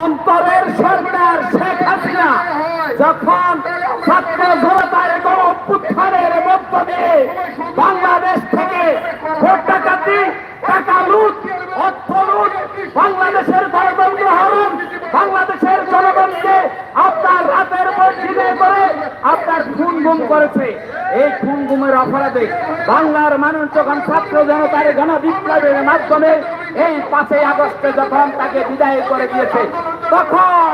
অন্তরের সরকার শেখ যখন ছাত্র জনতার গণ মধ্য দিয়ে বাংলাদেশ থেকে ভোট ডাকাতি টাকা বাংলাদেশের গণতন্ত্র হরণ, বাংলাদেশের জনগণকে আপনার রাতের করে আপনার খুন করেছে। এই খুন গুমের অপরাধে বাংলার মানুষ যখন ছাত্র জনতার গণ বিপ্লবের মাধ্যমে এই পাঁচই আগস্টে যখন তাকে বিদায় করে দিয়েছে, তখন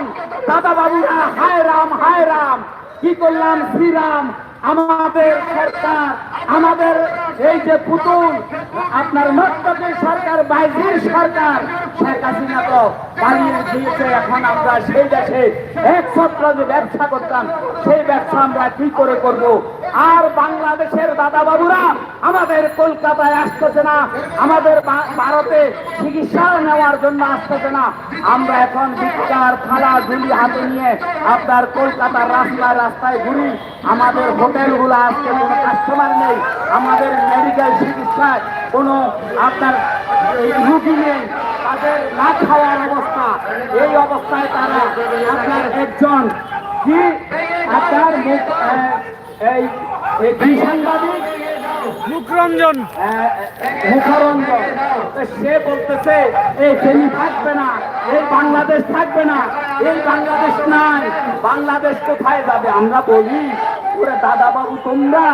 দাদা বাবুরা হায় রাম হায় রাম, কি করলাম শ্রীরাম? আমাদের সরকার, আমাদের এই যে পুতুল, আপনার নর্তকী সরকার, বাইজির সরকার, শেখ হাসিনা তো পালিয়ে দিয়েছে, এখন আমরা সেই দেশে এক ছত্র যে ব্যবসা করতাম, সেই ব্যবসা আমরা কি করে করব? আর বাংলাদেশের দাদা বাবুরা আমাদের কলকাতায় আসতেছে না, আমাদের ভারতে চিকিৎসা নেওয়ার জন্য আসতেছে না। আমরা এখন ভিক্ষার থালা ঝুলি হাতে নিয়ে আপনার কলকাতার রাস্তায় রাস্তায় ঘুরি। আমাদের হোটেলগুলো আজকে কোনো কাস্টমার নেই, আমাদের মেডিকেল চিকিৎসায় কোনো আপনার রুগী নেই। তাদের না খাওয়ার অবস্থা, এই অবস্থায় তারা আপনার একজন, কি? আপনার এই সাংবাদিক মুখরঞ্জন। মুখরঞ্জন। সে বলতেছে এই ফেনি থাকবে না এই বাংলাদেশ থাকবে না এই বাংলাদেশ নাই বাংলাদেশ কোথায় যাবে? আমরা বলি ওরে দাদা বাবু তোমরা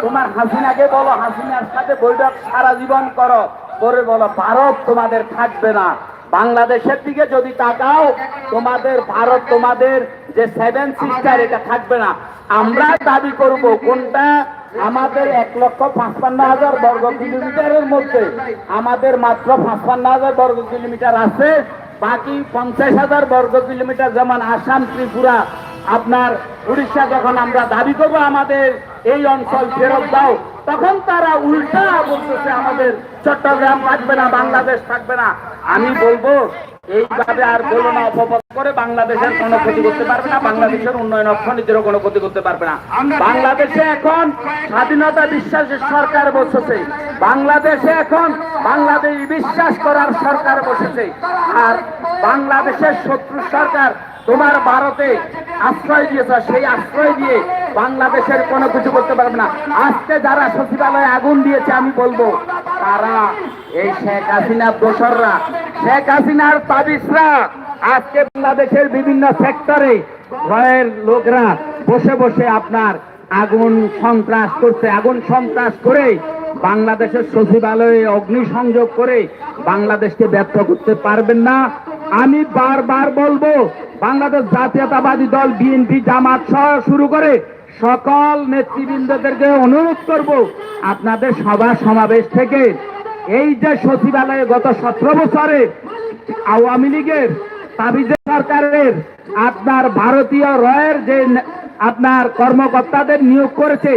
তোমার হাসিনাকে বলো হাসিনার সাথে বৈঠক সারা জীবন করো করে বলো ভারত তোমাদের থাকবে না। বাংলাদেশের দিকে যদি তাকাও, তোমাদের ভারত, তোমাদের যে সেভেন সিস্টার এটা থাকবে না। আমরা দাবি করব কোনটা? আমাদের এক লক্ষ পাঁচপান্ন হাজার বর্গ কিলোমিটারের মধ্যে, আমাদের মাত্র পাঁচপান্ন হাজার বর্গ কিলোমিটার আছে। বাকি পঞ্চাশ হাজার বর্গ কিলোমিটার যেমন আসাম, ত্রিপুরা, আপনার উড়িষ্যা, যখন আমরা দাবি করব আমাদের এই অঞ্চল ফেরত দাও তখন তারা উল্টা বলতেছে আমাদের চট্টগ্রাম থাকবে না বাংলাদেশ থাকবে না। আমি বলব এইভাবে আর বলো না অপবাদ করে বাংলাদেশের কোনো ক্ষতি করতে পারবে না বাংলাদেশের উন্নয়ন অর্থনীতিরও কোনো ক্ষতি করতে পারবে না। বাংলাদেশে এখন স্বাধীনতা বিশ্বাসের সরকার বসেছে। বাংলাদেশে এখন বাংলাদেশ বিশ্বাস করার সরকার বসেছে। আর বাংলাদেশের শত্রু সরকার তোমার ভারতে আশ্রয় দিয়েছ সেই আশ্রয় দিয়ে বাংলাদেশের কোনো কিছু করতে পারবে না। আজকে যারা সচিবালয়ে আগুন দিয়েছে আমি বলব তারা এই শেখ হাসিনার দোসররা শেখ হাসিনার তাবিসরা আজকে বাংলাদেশের বিভিন্ন সেক্টরে ভয়ের লোকরা বসে বসে আপনার আগুন সন্ত্রাস করছে। আগুন সন্ত্রাস করে বাংলাদেশের সচিবালয়ে অগ্নিসংযোগ করে বাংলাদেশকে ব্যর্থ করতে পারবেন না। আমি বারবার বলব, বাংলাদেশ জাতীয়তাবাদী দল, বিএনপি, জামাত সহ শুরু করে সকল নেতৃবৃন্দদেরকে অনুরোধ করব, আপনাদের সভা সমাবেশ থেকে এই যে সচিবালয়ে গত সতেরো বছরে আওয়ামী লীগের তাবিজে সরকারের আপনার ভারতীয় রয়ের যে আপনার কর্মকর্তাদের নিয়োগ করেছে,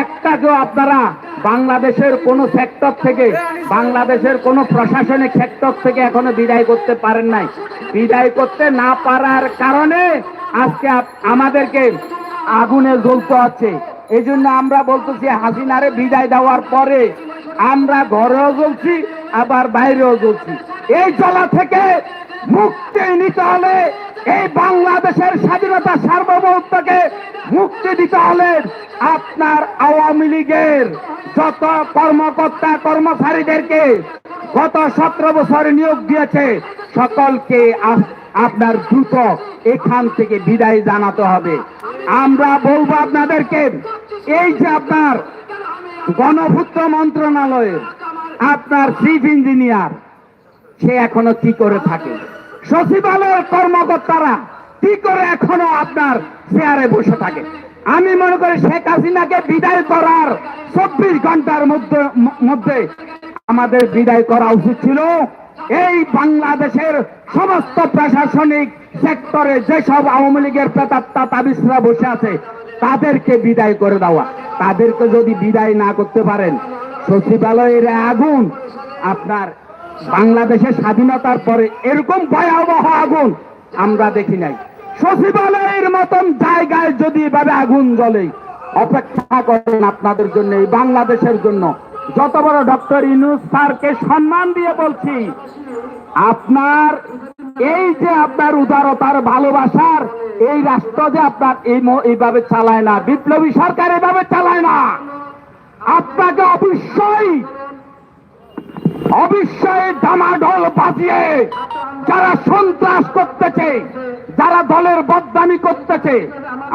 একটাকেও আপনারা বাংলাদেশের কোন সেক্টর থেকে, বাংলাদেশের কোন প্রশাসনিক সেক্টর থেকে এখনও বিদায় করতে পারেন নাই। বিদায় করতে না পারার কারণে আজকে আমাদেরকে আগুনে জ্বলতে হচ্ছে। এই জন্য আমরা বলতেছি, হাসিনারে বিদায় দেওয়ার পরে আমরা ঘরেও জ্বলছি, আবার বাইরেও জ্বলছি। এই জ্বলা থেকে মুক্তি নিতে হলে এই বাংলাদেশের স্বাধীনতা সার্বভৌমত্বকে মুক্তি দিতে হলে আপনার আওয়ামী লীগের যত কর্মকর্তা, কর্মচারীদেরকে গত সতেরো বছর নিয়োগ দিয়েছে, সকলকে আপনার দ্রুত এখান থেকে বিদায় জানাতে হবে। আমরা বলব আপনাদেরকে, এই যে আপনার গণপূর্ত মন্ত্রণালয়ের আপনার চিফ ইঞ্জিনিয়ার, সে এখনও কি করে থাকে? সচিবালয়ের কর্মকর্তারা কি করে এখনও আপনার চেয়ারে বসে থাকে? আমি মনে করি শেখ হাসিনাকে বিদায় করার চব্বিশ ঘণ্টার মধ্যে মধ্যে আমাদের বিদায় করা উচিত ছিল। এই বাংলাদেশের সমস্ত প্রশাসনিক সেক্টরে যেসব আওয়ামী লীগের প্রেতাত্মা তাবিসরা বসে আছে, তাদেরকে বিদায় করে দেওয়া। তাদেরকে যদি বিদায় না করতে পারেন, সচিবালয়ের আগুন, আপনার বাংলাদেশের স্বাধীনতার পরে এরকম ভয়াবহ আগুন আমরা দেখি নাই। সচিবালয়ের মতন জায়গায় যদি এভাবে আগুন জ্বলে, অপেক্ষা করেন আপনাদের জন্য, এই বাংলাদেশের জন্য। যত বড় ডক্টর ইনুস স্যারকে সম্মান দিয়ে বলছি, আপনার এই যে আপনার উদারতার ভালোবাসার এই রাষ্ট্র যে আপনার এইভাবে চালায় না, বিপ্লবী সরকার এভাবে চালায় না। আপনাকে অবশ্যই অবশ্যই ডামাডোল বাজিয়ে যারা সন্ত্রাস করতেছে, যারা দলের বদনামি করতেছে,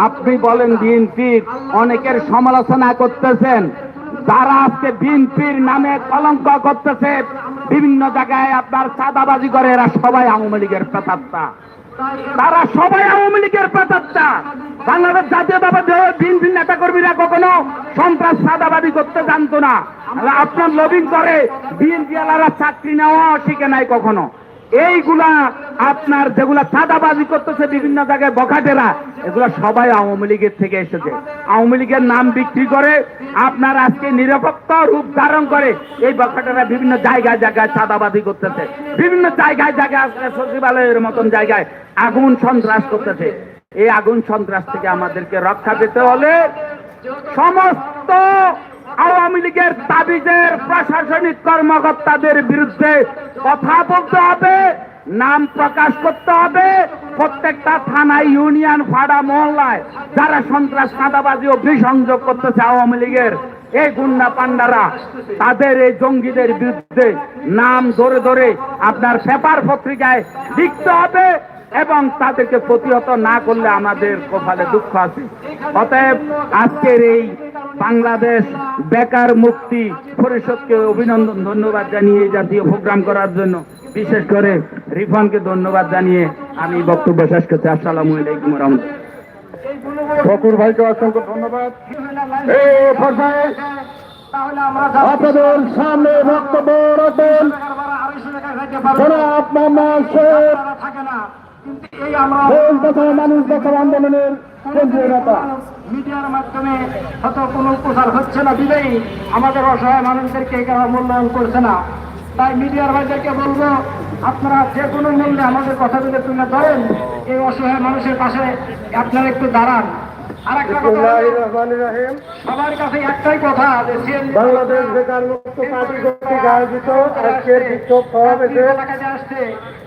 আপনি বলেন বিএনপির অনেকের সমালোচনা করতেছেন, যারা আজকে বিএনপির নামে কলঙ্ক করতেছে বিভিন্ন জায়গায় আপনার চাঁদাবাজি করে, এরা সবাই আওয়ামী লীগের প্রেতাত্মা তারা সবাই আওয়ামী লীগের প্রেতাত্মা বাংলাদেশ জাতীয়তাবাদী ভিন নেতা কর্মীরা কখনো সন্ত্রাস সাদাবাদী করতে জানতো না। আপনার লবিং করে, বিএনপি আলারা চাকরি নেওয়া ঠিক নাই কখনো। এইগুলা আপনার যেগুলা চাঁদাবাজি করতেছে বিভিন্ন জায়গায় বখাটেরা, এগুলা সবাই আওয়ামী লীগের থেকে এসেছে। আওয়ামী লীগের নাম বিক্রি করে আপনার আজকে নিরাপত্তা রূপ ধারণ করে এই বখাটেরা বিভিন্ন জায়গায় জায়গায় চাঁদাবাজি করতেছে। বিভিন্ন জায়গায় জায়গায় সচিবালয়ের মতন জায়গায় আগুন সন্ত্রাস করতেছে। এই আগুন সন্ত্রাস থেকে আমাদেরকে রক্ষা পেতে হলে সমস্ত আওয়ামী লীগের তাবিজের প্রশাসনিক কর্মকর্তাদের বিরুদ্ধে কথা বলতে হবে, নাম প্রকাশ করতে হবে প্রত্যেকটা থানায় ইউনিয়ন, ফাড়া, মহল্লায়। যারা সন্ত্রাস, চাঁদাবাজি ও বিসংযোগ করতেছে আওয়ামী লীগের, এই গুন্ডা পান্ডারা, তাদের এই জঙ্গিদের বিরুদ্ধে নাম ধরে ধরে আপনার পেপার পত্রিকায় লিখতে হবে এবং তাদেরকে প্রতিহত না করলে আমাদের কপালে দুঃখ আছে। অতএব আজকের এই বাংলাদেশ বেকার মুক্তি পরিষদকে অভিনন্দন, ধন্যবাদ জানিয়ে জাতীয় প্রোগ্রাম করার জন্য। বিশেষ করে রিফানকে ধন্যবাদ জানিয়ে আমি বক্তব্য শেষ করছি। আসসালামু আলাইকুম রহমতুল্লাহ। ফকুর ভাইকে অসংখ্য ধন্যবাদ। সামনে বক্তব্য দেশ মানুষ বাঁচাও আন্দোলনের কেন্দ্রীয় নেতা। মিডিয়ার মাধ্যমে হয়তো কোনো প্রচার হচ্ছে না দিলেই আমাদের অসহায় মানুষদেরকে মূল্যায়ন করছে না। তাই মিডিয়ার ভাইদেরকে বলব আপনারা যে কোনো মূল্যে আমাদের কথাগুলো তুলে ধরেন এই অসহায় মানুষের পাশে আপনারা একটু দাঁড়ান। আর একটা কথা সবার কাছে একটাই কথা যে বাংলাদেশ বেকার মুক্ত পার্টি কর্তৃক আয়োজিত আজকের বিক্ষোভ সমাবেশে আসছে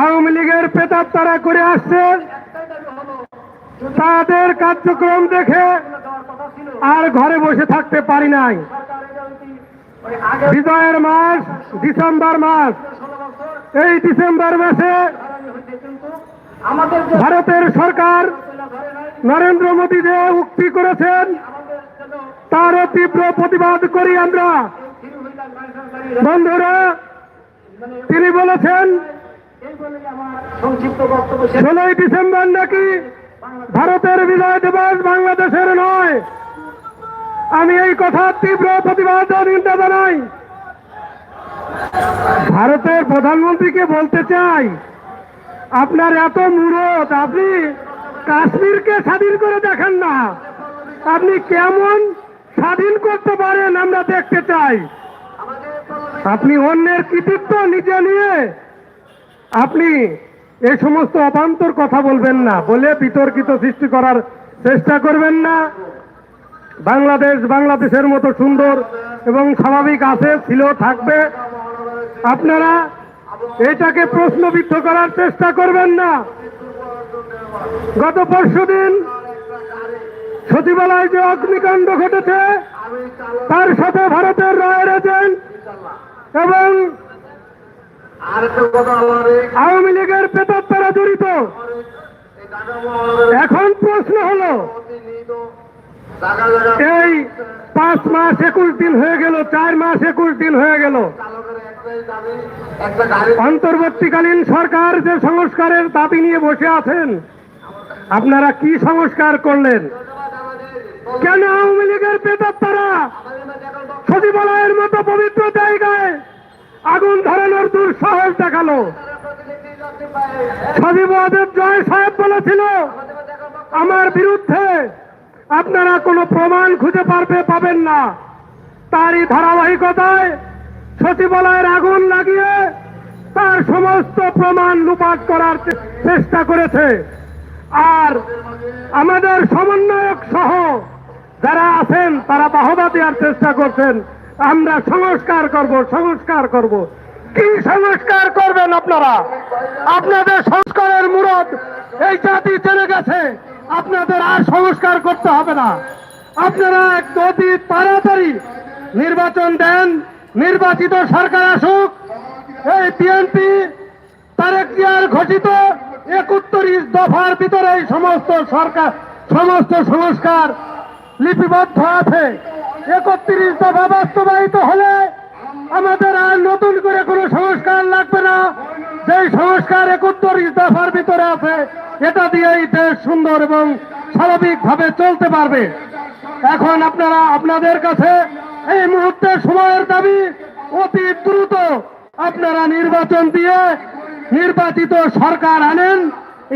আওয়ামী লীগের পেতাব তারা করে আসছে। তাদের কার্যক্রম দেখে আর ঘরে বসে থাকতে পারি নাই। বিজয়ের মাস ডিসেম্বর মাস। এই ডিসেম্বর মাসে ভারতের সরকার নরেন্দ্র মোদী যে উক্তি করেছেন তারও তীব্র প্রতিবাদ করি আমরা। বন্ধুরা তিনি বলেছেন, ষোলোই ডিসেম্বর নাকি ভারতের বিজয় দিবস বাংলাদেশের নয়। আমি এই কথার তীব্র প্রতিবাদ নিন্দা জানাই। ভারতের প্রধানমন্ত্রীকে বলতে চাই, আপনার এত মূরত আপনি কাশ্মীরকে স্বাধীন করে দেখেন না। আপনি কেমন স্বাধীন করতে পারেন আমরা দেখতে চাই। আপনি অন্যের কৃতিত্ব নিজে নিয়ে আপনি এই সমস্ত অবান্তর কথা বলবেন না, বলে বিতর্কিত সৃষ্টি করার চেষ্টা করবেন না। বাংলাদেশ বাংলাদেশের মতো সুন্দর এবং স্বাভাবিক আছে, ছিল, থাকবে। আপনারা এটাকে প্রশ্নবিদ্ধ করার চেষ্টা করবেন না। গত পরশুদিন সচিবালয় যে অগ্নিকাণ্ড ঘটেছে, তার সাথে ভারতের রয়্যাল এজেন্ট এবং আওয়ামী লীগের পেতার তারা জড়িত। এখন প্রশ্ন হলো এই পাঁচ মাস একুশ দিন হয়ে গেল চার মাস একুশ দিন হয়ে গেল। অন্তর্বর্তীকালীন সরকার যে সংস্কারের দাবি নিয়ে বসে আছেন আপনারা কি সংস্কার করলেন? কেন আওয়ামী লীগের পেতার তারা সচিবালয়ের মতো পবিত্র জায়গায় আগুন ধরানোর দুঃসাহস দেখাল? সচিবাদেব জয় সাহেব বলেছিল, আমার বিরুদ্ধে আপনারা কোনো প্রমাণ খুঁজে পারবে, পাবেন না। তারই ধারাবাহিকতায় সচিবালয়ের আগুন লাগিয়ে তার সমস্ত প্রমাণ লুপাট করার চেষ্টা করেছে। আর আমাদের সমন্বয়ক সহ যারা আছেন, তারা বাহবা দেওয়ার চেষ্টা করছেন। আমরা সংস্কার করব সংস্কার করব। কি সংস্কার করবেন আপনারা? আপনাদের সংস্কারের মুরদ এই জাতি চলে গেছে। আপনাদের আর সংস্কার করতে হবে না। আপনারা অতি তাড়াতাড়ি নির্বাচন দেন, নির্বাচিত সরকার আসুক। এই বিএনপি তারেক জিয়ার ঘোষিত একত্রিশ দফার ভিতরে সমস্ত সরকার, সমস্ত সংস্কার লিপিবদ্ধ আছে। একত্রিশ দফা বাস্তবায়িত হলে আমাদের আর নতুন করে কোনো সংস্কার লাগবে না। যেই সংস্কার একত্রিশ দফার ভিতরে আছে, এটা দিয়েই দেশ সুন্দর এবং স্বাভাবিকভাবে চলতে পারবে। এখন আপনারা আপনাদের কাছে এই মুহূর্তে সময়ের দাবি, অতি দ্রুত আপনারা নির্বাচন দিয়ে নির্বাচিত সরকার আনেন,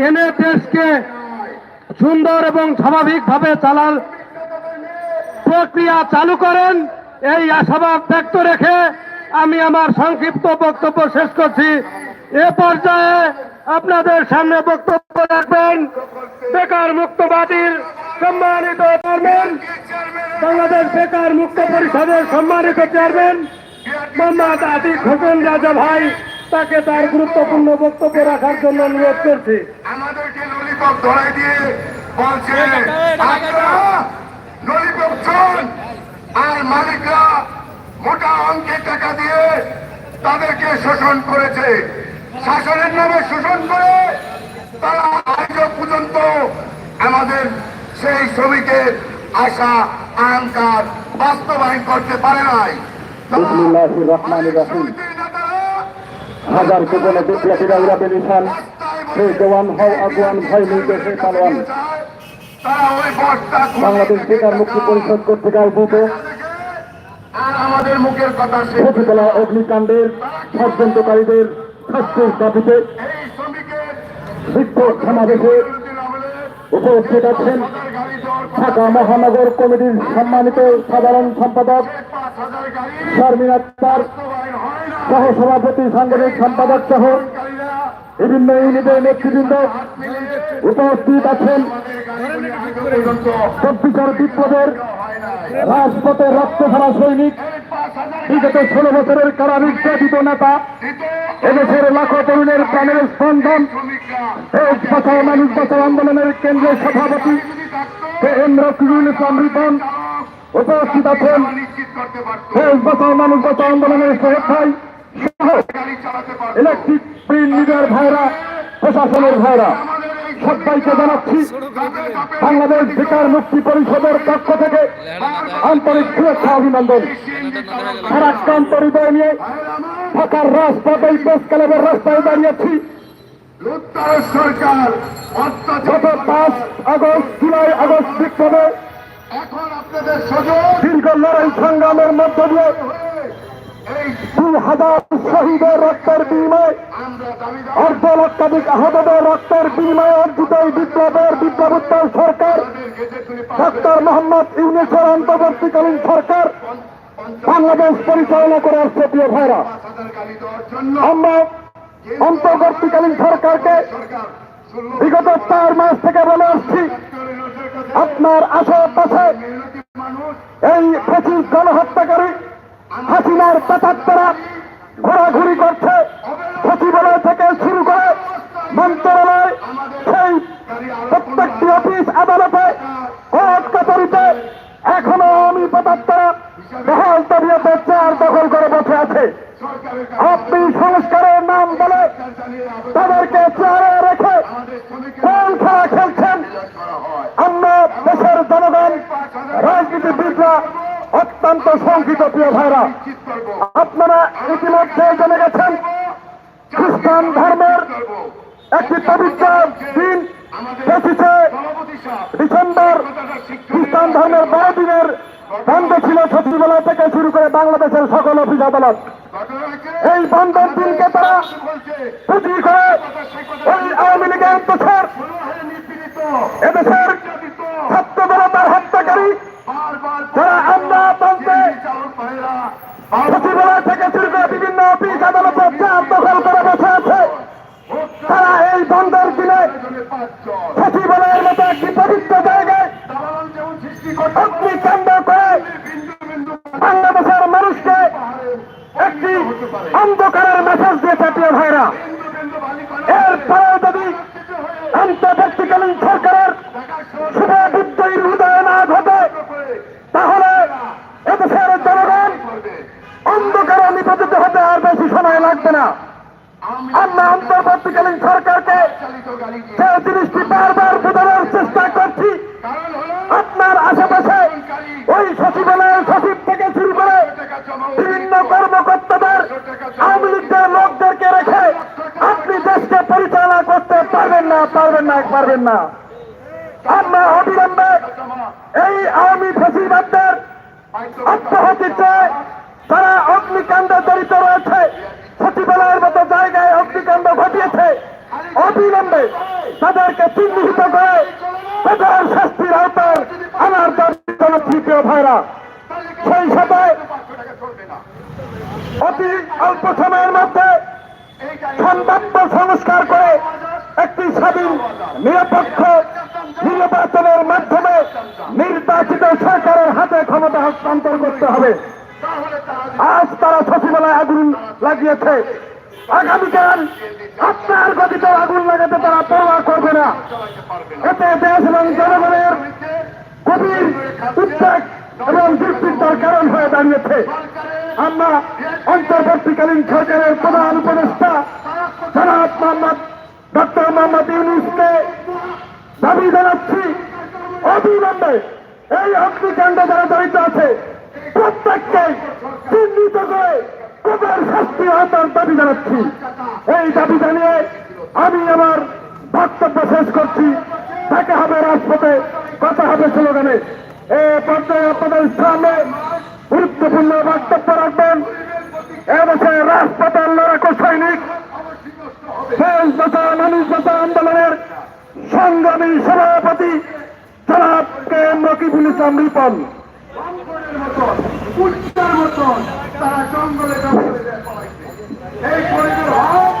এনে দেশকে সুন্দর এবং স্বাভাবিকভাবে চালার প্রক্রিয়া চালু করেন এই আশাবাদ ব্যক্ত রেখে আমি আমার সংক্ষিপ্ত বক্তব্য শেষ করছি। এ পর্যায়ে আপনাদের সামনে বক্তব্য রাখবেন বেকার মুক্তবাদীর সম্মানিত চেয়ারম্যান বাংলাদেশ বেকার মুক্ত পরিষদের সম্মানিত চেয়ারম্যান মোহাম্মদ আতিক হোসেন রাজা ভাই তাকে তার গুরুত্বপূর্ণ বক্তব্য রাখার জন্য অনুরোধ করছি। আমাদেরকে ললিপপ ধরাই দিয়ে বলছে আপনারা ললিপপ চল আর মালিকরা মোটা অঙ্কের টাকা দিয়ে তাদেরকে শোষণ করেছে। শাসনের নামে শোষণ করে তারা আজও পর্যন্ত আমাদের সেই শ্রমিকের আশা আহংকার বাস্তবায়ন করতে পারে নাই। হাজার জীবনে বিপ্লবীরা উড়াবে নিশান। সে জওয়ান হও আগুয়ান ভয় নির্দেশে পালোয়ান তারা ওই বস্তা খুলে বাংলাদেশ বেকার মুক্তি পরিষদ কর্তৃক আয়োজিত প্রতিতলা অগ্নিকাণ্ডের ষড়যন্ত্রকারীদের শাস্তির দাবিতে সমাবেশে উপস্থিত আছেন ঢাকা মহানগর কমিটির সম্মানিত সাধারণ সম্পাদক শারমিন আক্তার সহ সভাপতি সাংগঠনিক সম্পাদক সহ বিভিন্ন ইউনিটের নেতৃবৃন্দ উপস্থিত আছেন আগে বিপ্লবের রাজপথে রক্ত ভরা সৈনিক, বিগত ষোলো বছরের কারা নির্যাতিত নেতা, এদেশের লাখো তরুণের প্রাণের স্পন্দন, এই বাঁচাও মানুষ বাঁচাও আন্দোলনের কেন্দ্রীয় সভাপতি যদি থাকতো কে এম রিপন উপস্থিত আছেন। এই বাঁচাও মানুষ বাঁচাও আন্দোলনের সোহেব ভাই সহ গাড়ি ইলেকট্রিক প্রিন্ট মিডিয়ার ভাইরা, প্রশাসনের ভাইরা। সবাইকে জানাচ্ছি, বাংলাদেশ বেকার মুক্তি পরিষদের পক্ষ থেকে আন্তরিক শুভেচ্ছা অভিনন্দন। ফারাক্রান্ত হৃদয় নিয়ে ঢাকার এই প্রেস ক্লাবের রাস্তায় দাঁড়িয়েছি। দীর্ঘ লড়াই সংগ্রামের মধ্য দিয়ে দুই হাজার শহীদের রক্তের বিনিময়ে অর্ধ লক্ষাধিক আহতদের রক্তের বিনিময়ে অর্জিত এই বিপ্লবের বিপ্লবোত্তর সরকার, ডক্টর মোহাম্মদ ইউনিসের অন্তর্বর্তীকালীন সরকার বাংলাদেশ পরিচালনা করে আসছে প্রিয় ভাইরা। আমরা অন্তর্বর্তীকালীন সরকারকে বিগত চার মাস থেকে বলে আসছি, আপনার আশেপাশে এই ফেসিস গণহত্যাকারী হাসিনার পেতাত্তরা ঘোরাঘুরি করছে। সচিবালয় থেকে শুরু করে মন্ত্রণালয়, সেই প্রত্যেকটি অফিস আদালতে, কোর্ট কাছারিতে এখনও আমি পেতাত্তরা বহাল তবিয়তে চেয়ার দখল করে বসে আছে। আপনি সংস্কারের নাম বলে তাদেরকে চেয়ারে রেখে কোন খেলা খেলছেন? আমরা দেশের জনগণ, রাজনীতিবিদরা অত্যন্ত শঙ্কিত প্রিয় ভাইরা, আপনারা ইতিমধ্যে জেনে গেছেন, খ্রিস্টান ধর্মের একটি পবিত্র দিন পঁচিশে ডিসেম্বর, খ্রিস্টান ধর্মের বড়দিনের বন্ধ ছিল সচিবালয় থেকে শুরু করে বাংলাদেশের সকল অফিস আদালত এই বন্ধের দিনকে তারা পুঁজি করে ওই আওয়ামী লীগের নিপীড়িত এদেশের ছাত্র হত্যাকারী যারা আমরা ভাইরা সচিবালয় থেকে শুরু করে বিভিন্ন অফিস আদালতে চার দখল করে বসে আছে। তারা এই বন্ধের দিনে সচিবালয়ের মতো একটি পবিত্র জায়গায় অগ্নিকাণ্ড করে বাংলাদেশের মানুষকে একটি অন্ধকারের মেসেজ দিয়েছে প্রিয় ভাইরা বিন্দু বিন্দু বালি করা এরপরেও যদি আন্তর্জাতিকালীন সরকারের শুভ বিদ্রোহীর উদয় না ঘটে তাহলে এদেশের জনগণ করবে অন্ধকারে নিপতিত হতে আর বেশি সময় লাগবে না আমরা অন্তর্বর্তীকালীন সরকারকে চালিত গাড়ি দিয়ে সেই জিনিসটি বারবার বোঝানোর চেষ্টা করছি কারণ হলো আপনার আশেপাশে ওই সচিবালয়ের সচিব থেকে শুরু করে টাকা জমা বিভিন্ন কর্মকর্তাদের আওয়ামী লীগের লোকদেরকে রেখে আপনি দেশকে পরিচালনা করতে পারবেন না পারবেন না পারবেন না আমরা অবিলম্বে এই আওয়ামী ফেসিবাদদের অব্যাহতি চেয়ে তারা অগ্নিকাণ্ডে জড়িত রয়েছে সচিবালয়ের মতো জায়গায় অগ্নিকাণ্ড ঘটিয়েছে অবিলম্বে তাদেরকে চিহ্নিত করে তাদের শাস্তির আওতায় আনার জানাচ্ছি প্রিয় ভাইরা। সেই সাথে অতি অল্প সময়ের মধ্যে সম্ভাব্য সংস্কার করে একটি স্বাধীন, নিরপেক্ষ নির্বাচনের মাধ্যমে নির্বাচিত সরকারের হাতে ক্ষমতা হস্তান্তর করতে হবে। আজ তারা সচিবালয়ে আগুন লাগিয়েছে। আগামীকাল আপনার গতিতে আগুন লাগাতে তারা পরোয়া করবে না। এতে দেশ এবং জনগণের গভীর উদ্বেগ এবং দুশ্চিন্তার কারণ হয়ে দাঁড়িয়েছে। আমরা অন্তর্বর্তীকালীন সরকারের প্রধান উপদেষ্টা জনাব মোহাম্মদ ডক্টর মোহাম্মদ ইউনুসকে দাবি জানাচ্ছি, অবিলম্বে এই অগ্নিকাণ্ড যারা জড়িত আছে, প্রত্যেককে চিহ্নিত করে তাদের শাস্তি হওয়ার দাবি জানাচ্ছি। এই দাবি জানিয়ে আমি আমার বক্তব্য শেষ করছি। দেখা হবে রাজপথে, কথা হবে স্লোগানে। এ পর্যায়ে আপনাদের সামনে গুরুত্বপূর্ণ বক্তব্য রাখবেন এবছর রাজপথের লড়াকু সৈনিক দেশ বাঁচা মানুষ বাঁচা আন্দোলনের সংগ্রামী সভাপতি জনাব কে এম রকিবুল ইসলাম রিপন জঙ্গলের মতন উচ্চার মতন তারা জঙ্গলে জঙ্গলে যায় পলাইছে এই পরিচয় হোক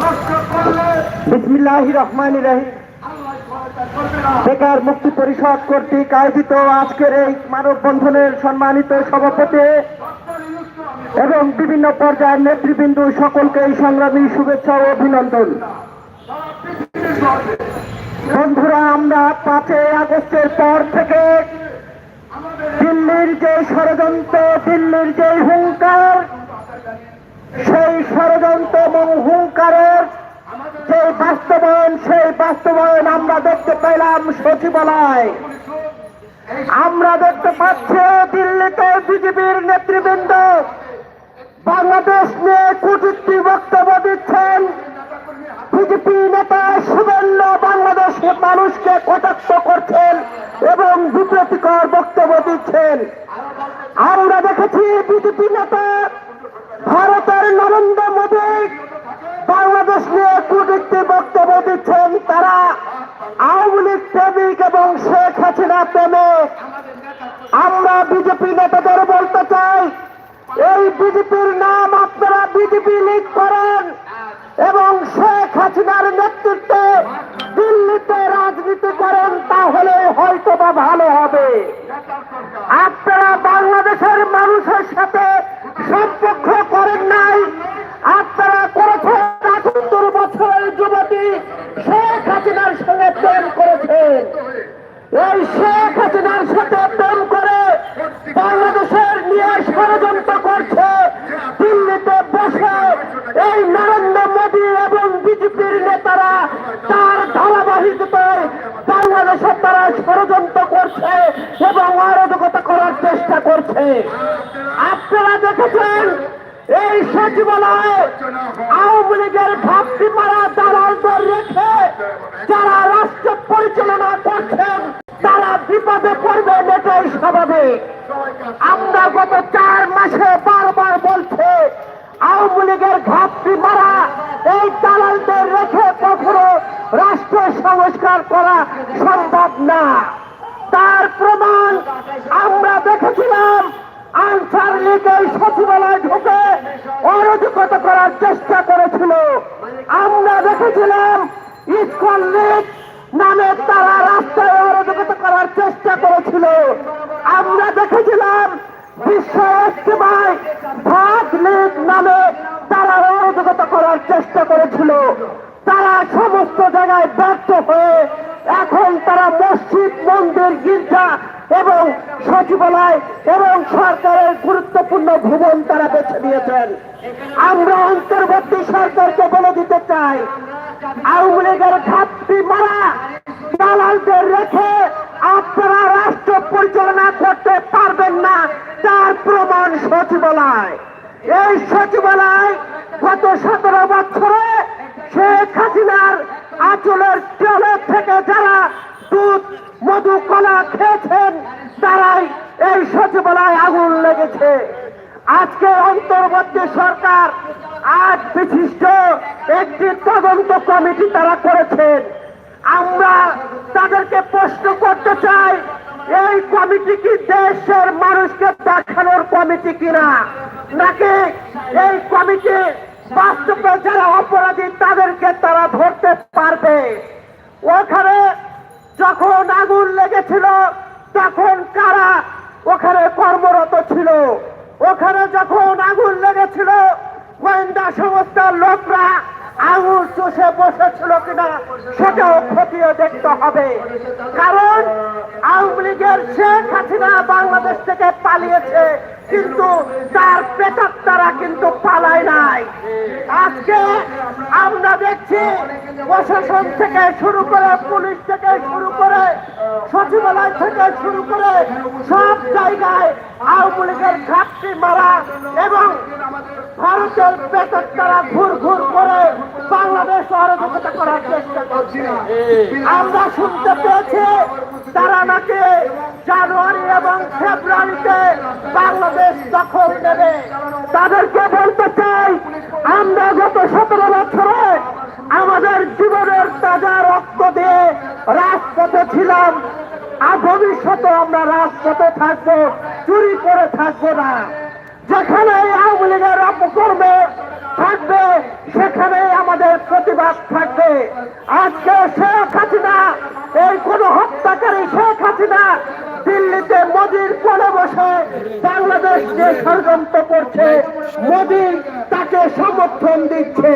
নষ্ট করলে বিসমিল্লাহ রহমান রাহিম। বেকার মুক্তি পরিষদ কর্তৃক আয়োজিত আজকের এই মানববন্ধনের সম্মানিত সভাপতি এবং বিভিন্ন পর্যায়ের নেতৃবৃন্দ সকলকে এই সংগ্রামী শুভেচ্ছা ও অভিনন্দন। বন্ধুরা, আমরা পাঁচই আগস্টের পর থেকে দিল্লির যে ষড়যন্ত্র, দিল্লির যে হুঙ্কার, সেই ষড়যন্ত্র এবং হুঙ্কারের যে বাস্তবায়ন, সেই বাস্তবায়ন আমরা দেখতে পেলাম সচিবালয়। আমরা দেখতে পাচ্ছি দিল্লিতে বিজেপির নেতৃবৃন্দ বাংলাদেশ নিয়ে কুটুক্তি বক্তব্য দিচ্ছেন। বিজেপি নেতা শুভেন্দু বাংলাদেশের মানুষকে কটাক্ষ করছেন এবং বিপ্রতিকর বক্তব্য দিচ্ছেন। আমরা দেখেছি বিজেপি নেতা ভারতের নরেন্দ্র মোদী বাংলাদেশ নিয়ে কুটিকটি বক্তব্য দিচ্ছেন তারা আওয়ামী লীগ প্রেমিক এবং শেখ হাসিনা প্রেমিক। আমরা বিজেপি নেতাদের বলতে চাই, এই বিজেপির নাম আপনারা বিজেপি লিগ করেন এবং শেখ হাসিনার নেতৃত্বে সংস্কার করা সম্ভব না। তার প্রমাণ আমরা দেখেছিলাম, আনসার লীগ এই সচিবালয় ঢুকে অরাজকতা করার চেষ্টা করেছিল। আমরা দেখেছিলাম, ইস্কন লীগ নামে তারা রাস্তায় অরাজকতা করার চেষ্টা করেছিল। আমরা দেখেছিলাম, বিশ্ব ইস্তেমায় ভাগ লীগ নামে তারা অরাজকতা করার চেষ্টা করেছিল। তারা সমস্ত জায়গায় ব্যর্থ হয়ে এখন তারা মসজিদ, মন্দির, গির্জা এবং সচিবালয় এবং সরকারের গুরুত্বপূর্ণ ভবন তারা বেছে নিয়েছেন। আমরা অন্তর্বর্তী সরকারকে বলে দিতে চাই, আওয়ামী লীগের ঘাপটি মারা দালালদের রেখে আপনারা রাষ্ট্র পরিচালনা করতে পারবেন না, তার প্রমাণ সচিবালয়। এই সচিবালয় গত সতেরো বছরে শেখ হাসিনার আঁচলের জলের থেকে যারা দুধ, মধু, কলা খেয়েছেন, তারাই এই সচিবালয় আগুন লেগেছে। আজকে অন্তর্বর্তী সরকার আজ বিশিষ্ট একটি তদন্ত কমিটি তারা করেছেন। আমরা তাদেরকে প্রশ্ন করতে চাই, এই কমিটি কি দেশের মানুষকে দেখানোর কমিটি কিনা? নাকি এই কমিটি বাস্তবে যারা অপরাধী, তাদেরকে তারা ধরতে পারবে। ওখানে যখন আগুন লেগেছিল, তখন কারা ওখানে কর্মরত ছিল? ওখানে যখন আগুন লেগেছিল, গোয়েন্দা সংস্থার লোকরা আঙুল চষে বসেছিল কিনা সেটাও খতিয়ে দেখতে হবে। কারণ আওয়ামী লীগের শেখ হাসিনা বাংলাদেশ থেকে পালিয়েছে। কিন্তু তার পেটার তারা কিন্তু পালায় নাই। আজকে আমরা দেখছি প্রশাসন থেকে শুরু করে পুলিশ থেকে শুরু করে সচিবালয় থেকে শুরু করে সব জায়গায় আওয়ামী লীগের ঘাটতি মারা এবং ভারতের পেটের তারা ঘুর ঘুর করে বাংলাদেশ অরাজকতা করার চেষ্টা করছে। আমরা শুনতে পেয়েছি তারা নাকি জানুয়ারি এবং ফেব্রুয়ারিতে বাংলাদেশ দখল নেবে? তাদেরকে বলতে চাই, আমরা গত সতেরো বছরে আমাদের জীবনের তাজা রক্ত দিয়ে রাজপথে ছিলাম, আর ভবিষ্যতে আমরা রাজপথে থাকব, চুরি করে থাকব না। যেখানে আওয়ামী লীগের অপকর্মে থাকবে সেখানে আমাদের প্রতিবাদ থাকবে। আজকে শেখ হাসিনা এই কোন হত্যাকারী শেখ হাসিনা দিল্লিতে মোদির কোলে বসে বাংলাদেশ যে ষড়যন্ত্র করছে। মোদি তাকে সমর্থন দিচ্ছে।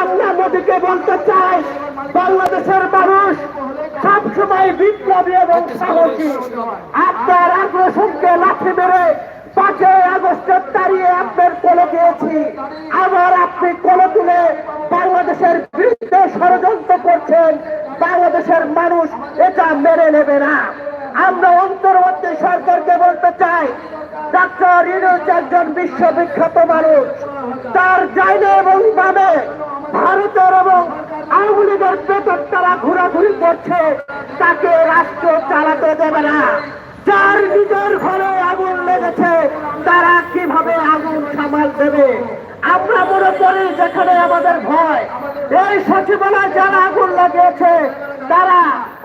আমরা মোদিকে বলতে চাই, বাংলাদেশের মানুষ সবসময় বিপ্লবী এবং সাহসী। আপনার আগ্রাসনকে লাঠি মেরে পাঁচই আগস্টের তারিয়ে আপনার কোলে দিয়েছি আবার আপনি কোলে তুলে বাংলাদেশের বিরুদ্ধে ষড়যন্ত্র করছেন। বাংলাদেশের মানুষ এটা মেনে নেবে না। আমরা অন্তর্বর্তী সরকারকে বলতে চাই, ডাক্তার ইনুজ একজন বিশ্ববিখ্যাত মানুষ। তার জাইনে এবং বামে ভারতের এবং আওয়ামী লীগের পেটর তারা ঘোরাঘুরি করছে, তাকে রাষ্ট্র চালাতে দেবে না। যার নিজের ঘরে আগুন লেগেছে, তারা কীভাবে আগুন সামাল দেবে? আমরা মনে করি যেখানে আমাদের ভয় এই সচিবালয় যারা আগুন লাগিয়েছে, তারা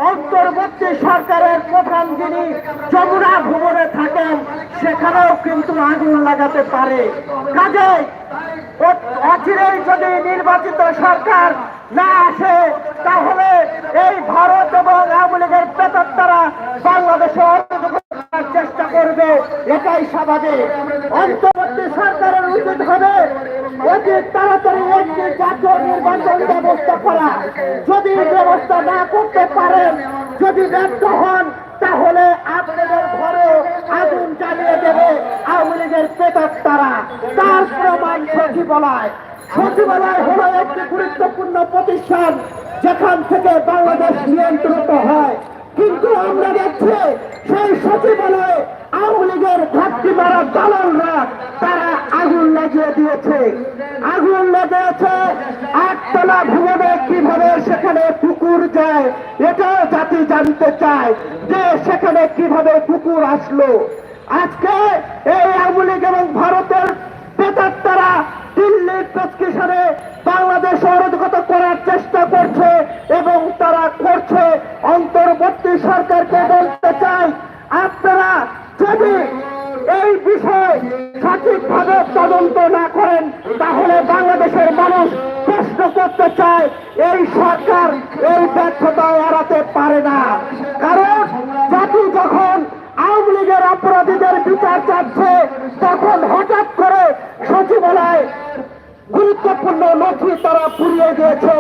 অন্তর্বর্তী সরকারের প্রধান যিনি যমুনা ভবনে থাকেন, সেখানেও কিন্তু আগুন লাগাতে পারে। কাজে অচিরেই যদি নির্বাচিত সরকার না আসে, তাহলে এই ভারত এবং আওয়ামী লীগের পেতার তারা বাংলাদেশে করবে এটাই স্বাভাবিক। অন্তর্বর্তী সরকারের উচিত হবে অতি তাড়াতাড়ি একটি জাতীয় নির্বাচন ব্যবস্থা করা। যদি ব্যবস্থা না করতে পারেন, যদি ব্যর্থ হন, তাহলে আপনাদের ঘরে আগুন জ্বালিয়ে দেবে আওয়ামী লীগের পেটার তারা। তার প্রমাণ সচিবালয়। সচিবালয় হলো একটি গুরুত্বপূর্ণ প্রতিষ্ঠান, যেখান থেকে বাংলাদেশ নিয়ন্ত্রিত হয়। কিন্তু আমরা দেখছি সেই সচিবালয়ে লীগের ঘাটতি মারা দালালরা তারা আগুন লাগিয়ে দিয়েছে। আগুন লাগিয়েছে আটতলা ভুবনে কীভাবে সেখানে পুকুর যায়, এটাও জাতি জানতে চায় যে সেখানে কীভাবে পুকুর আসলো। আজকে এই আওয়ামী লীগ এবং ভারতের পেতাত্তারা দিল্লির প্রেসক্রিপশনে বাংলাদেশ অরোধগত করার চেষ্টা করছে এবং তারা করছে। অন্তর্বর্তী সরকারকে বলতে চাই, আপনারা যদি এই বিষয়ে সঠিকভাবে তদন্ত না করেন, তাহলে বাংলাদেশের মানুষ প্রশ্ন করতে চায়, এই সরকার এই ব্যর্থতা এড়াতে পারে না। কারণ জাতি যখন আওয়ামী লীগের অপরাধীদের বিচার চাচ্ছে, তখন হঠাৎ করে সচিবালয় গুরুত্বপূর্ণ নথি তারা পুড়িয়ে দিয়েছে।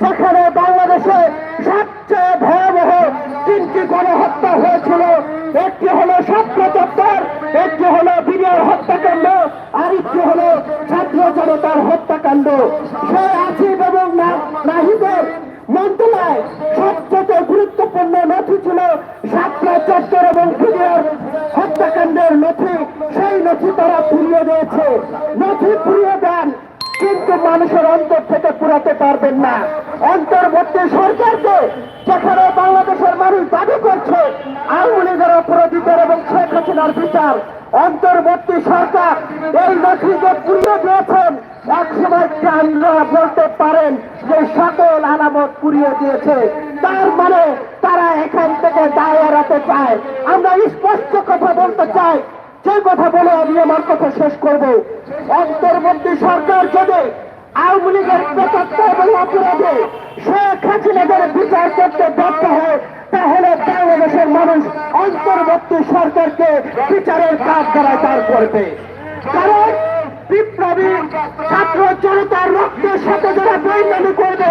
সেখানে বাংলাদেশে সবচেয়ে ভয়াবহ তিনটি গণহত্যা হয়েছিল। একটি হলো বিডিআর হত্যাকাণ্ড। আর একটি হলো? ছাত্র জনতার হত্যাকাণ্ড। সে আসিফ এবং নাহিদের মন্ত্রণালয় সবচেয়ে গুরুত্বপূর্ণ নথি ছিল সাতটা চত্বর এবং বিডিআর হত্যাকাণ্ডের নথি। সেই নথি তারা পুড়িয়ে দিয়েছে। নথি পুড়িয়ে দেন কিন্তু মানুষের অন্তর থেকে পুরাতে পারবেন না। অন্তর্বর্তী সরকারকে যেখানে বাংলাদেশের মানুষ দাবি করছে, আওয়ামী লীগের অপরাধীদের এবং শেখ হাসিনার বিচার, অন্তর্বর্তী সরকার এই নথি যে পুড়িয়ে দিয়েছেন। এক সময় আপনারা বলতে পারেন যে সকল আলামত পুড়িয়ে দিয়েছে। তার মানে তারা এখান থেকে দায় এড়াতে চায়। আমরা স্পষ্ট কথা বলতে চাই যে কথা বলে আমি আমার কথা শেষ করব। অন্তর্বর্তী সরকার যদি আওয়ামী লীগের বেকারত্ব এবং অপরাধে শেখ হাসিনাদের বিচার করতে ব্যর্থ হয়, তাহলে বাংলাদেশের মানুষ অন্তর্বর্তী সরকারকে বিচারের কাজ দ্বারায় তার করবে। কারণ বিপ্লবী ছাত্র জনতার রক্তের সাথে যারা বৈমানি করবে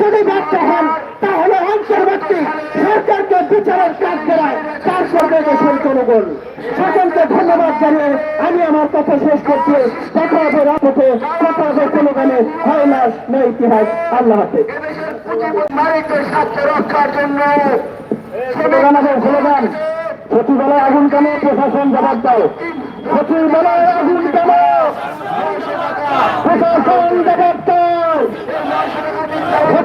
যদি ব্যর্থ হন, তাহলে অন্তর্বর্তী সরকারকে বিচারের কাজ করায় তার সরকার দেশের জনগণ সকলকে ধন্যবাদ জানিয়ে আমি আমার কথা শেষ করছি। কথা হবে রাতে, কথা হবে কোনো গানে হয় না না ইতিহাস আল্লাহ হাফেজ। সচিবালয় আগুন কেন প্রশাসন জবাব দাও। সচিবালয় আগুন কেন প্রশাসন জবাব দাও। আগুন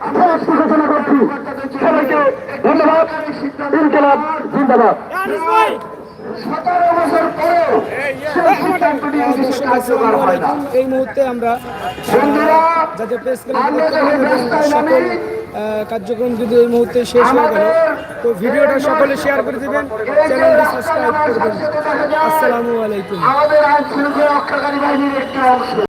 ঘোষণা করছি সবাইকে ধন্যবাদ ইনকলাব জিন্দাবাদ এই মুহূর্তে আমরা যাতে প্রেস নামি কার্যক্রম যদি এই মুহূর্তে শেষ হয়ে গেল তো ভিডিওটা সকলে শেয়ার করে দেবেন চ্যানেলটি সাবস্ক্রাইব করবেন আসসালামু আলাইকুম